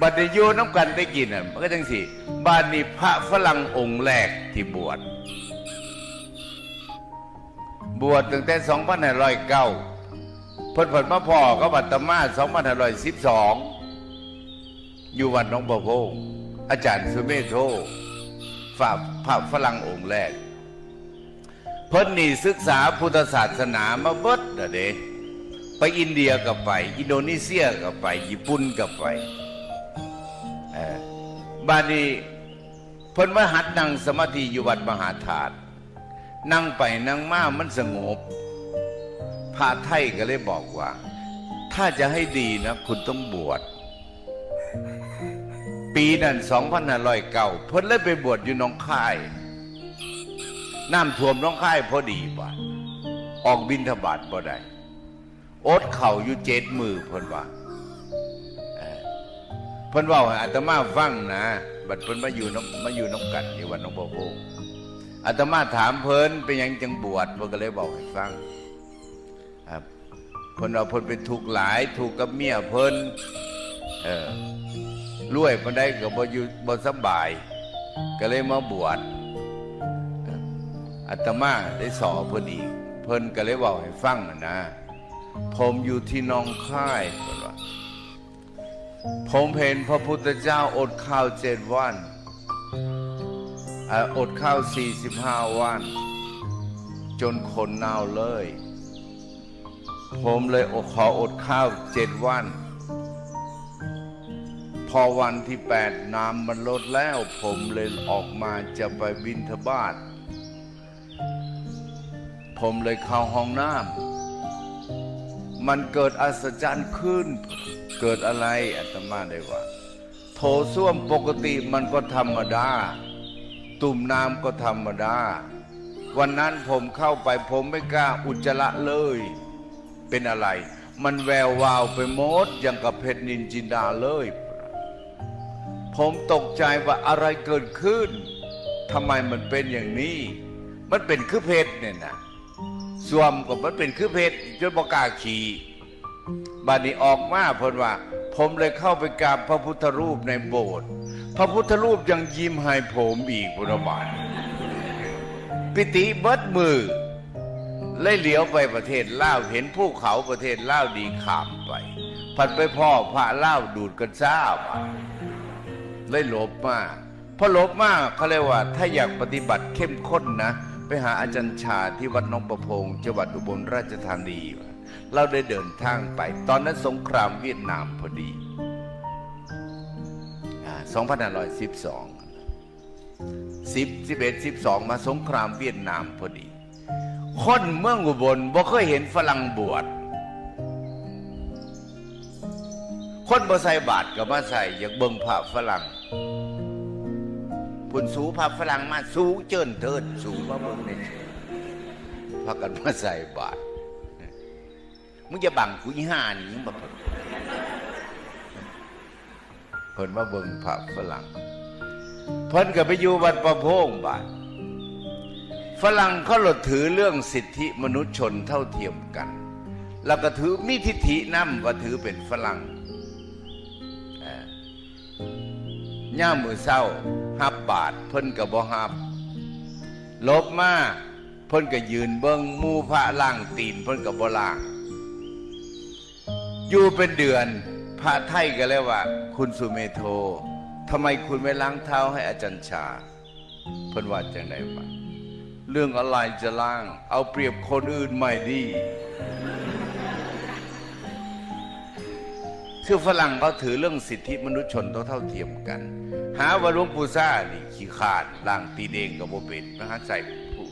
บัดนี้อยู่น้ำกันได้กินอะมันก็จังสิบ้านนี้พระฝรั่งองค์แรกที่บวชบวชตั้งแต่2509เพิ่นเพิ่นมาพ่อก็บัตตมา2512 อยู่วัดหนองบัวโพงอาจารย์สุเมโธฝาพระฝรั่งองค์แรก เพิ่นนี่ศึกษาพุทธศาสนามาเบิดเด้ไปอินเดียก็ไป อินโดนีเซียก็ไป ญี่ปุ่นก็ไป บาดนี้เพิ่นว่าหัดนั่งสมาธิอยู่วัดมหาธาตุนั่งไปนั่งมามันสงบพระไทยก็เลยบอกว่า ถ้าจะให้ดีนะ คุณต้องบวชปีนั้น2509เพิ่นเลยไปบวชอยู่หนองค่ายน้ำท่วมน้องค่ายพอดีบ่ะออกบินทบาทบ่ได้อดเข่าอยู่เจ็ดมือเพิ่นว่า เพิ่นว่าอาตมาฟังนะบัดเพิ่นมาอยู่น้ำมาอยู่น้ำกันอยู่วันน้องบ่โพอาตมาถามเพิ่นเป็นยังจังบวชเพิ่นก็เลยบอกให้ฟังครับเพิ่นเอาเพิ่นเป็นทุกหลายถูกกับเมียเพิ่นเออรวยเพิ่นได้ก็บ่อยู่บ่สบาย ก็เลยมาบวชอาตมาได้สอเพิ่นอีก เพิ่นก็เลยบอกให้ฟังนะผมอยู่ที่หนองค่ายเพิ่นว่า ผมเห็นพระพุทธเจ้าอดข้าวเจ็ดวัน อดข้าวสี่สิบห้าวัน จนคนเน่าเลย ผมเลยอดขออดข้าวเจ็ดวัน พอวันที่แปดน้ำมันลดแล้ว ผมเลยออกมาจะไปบินทบาท ผมเลยเข้าห้องน้ำมันเกิดอัศจรรย์ขึ้น เกิดอะไรอาตมาได้ว่า โถส้วมปกติมันก็ธรรมดา ตุ่มน้ำก็ธรรมดา วันนั้นผมเข้าไปผมไม่กล้าอุจจาระเลย เป็นอะไร มันแวววาวไปหมดอย่างกับเพชรนินจินดาเลย ผมตกใจว่าอะไรเกิดขึ้นทำไมมันเป็นอย่างนี้ มันเป็นคือเพชรเนี่ยนะสวมกับมันเป็นคือเพชรจนบอกาขี่ บาดนี้ออกมาเพนว่า ผมเลยเข้าไปกราบพระพุทธรูปในโบสถ์พระพุทธรูปยังยิ้มให้ผมอีกพุทธบาทปิติเบิดมือเลยเหลียวไปประเทศลาวเห็นภูเขาประเทศลาวดีขามไปผัดไปพ่อพระลาวดูดกันซ่าบเลยหลบมากพอหลบมากเขาเรียกว่า ถ้าอยากปฏิบัติเข้มข้นนะ ไปหาอาจารย์ชาที่วัดน้องประพงจังหวัดอุบลราชธานี เราได้เดินทางไป ตอนนั้นสงครามเวียดนามพอดี 2512 10 11 12 มาสงครามเวียดนามพอดี คนเมืองอุบลบ่เคยเห็นฝรั่งบวช คนบ่ใส่บาทก็มาใส่อยากเบิ่งพระฝรั่งพุ่นสูพระฝรั่งมาสูงเจินเทินสูงมาเบิ่งในพากันมาใส่บาท มึงจะบังกูอีห่านี่มึงบอกเพิ่นมาเบิ่งพระฝรั่งเพิ่นก็ไปอยู่วัดประโพงบาทฝรั่งเขาหลดถือเรื่องสิทธิมนุษยชนเท่าเทียมกัน แล้วก็ถือมีทิฐินำว่าถือเป็นฝรั่งย่ามือเศร้าหับบาท เพิ่นกับบ่หับ ลบมาเพิ่นก็ยืนเบิ้งมูพระล่างตีน เพิ่นกับบ่ล่าง อยู่เป็นเดือน พระไทยก็เลยว่า คุณสุเมโททำไมคุณไม่ล้างเท้าให้อาจารย์ชาเพิ่นว่าจังไดวะเรื่องอะไรจะล้าง เอาเปรียบคนอื่นไม่ดี คือฝรั่งเขาถือเรื่องสิทธิมนุษยชนเท่าเท่าเทียมกัน หาว่าหลวงปู่ซ่านี่ขี้ขาดล่างตีเดงกับโบเป็นนะฮะใส่ผู้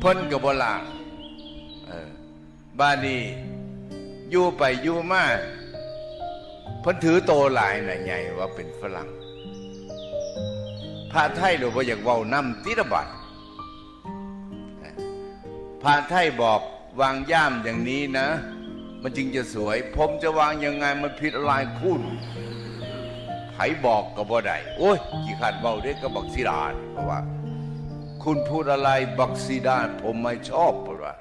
เพิ่นกับโบล่างเออบ้านนี้ อยู่ไปอยู่มาเพิ่นถือโตหลายน่ะใหญ่ว่าเป็นฝรั่งพระไทยหรือว่าอยากเว้านำติระบัดพระไทยบอกวางย่ามอย่างนี้นะ มันจึงจะสวย ผมจะวางยังไงมันผิดอะไรคุณไผบอกก็บ่ได้โอ้ยกี่ขัดเบาเด็กก็บักซีดานเพราะว่า คุณพูดอะไรบักซีดานผมไม่ชอบเพราะ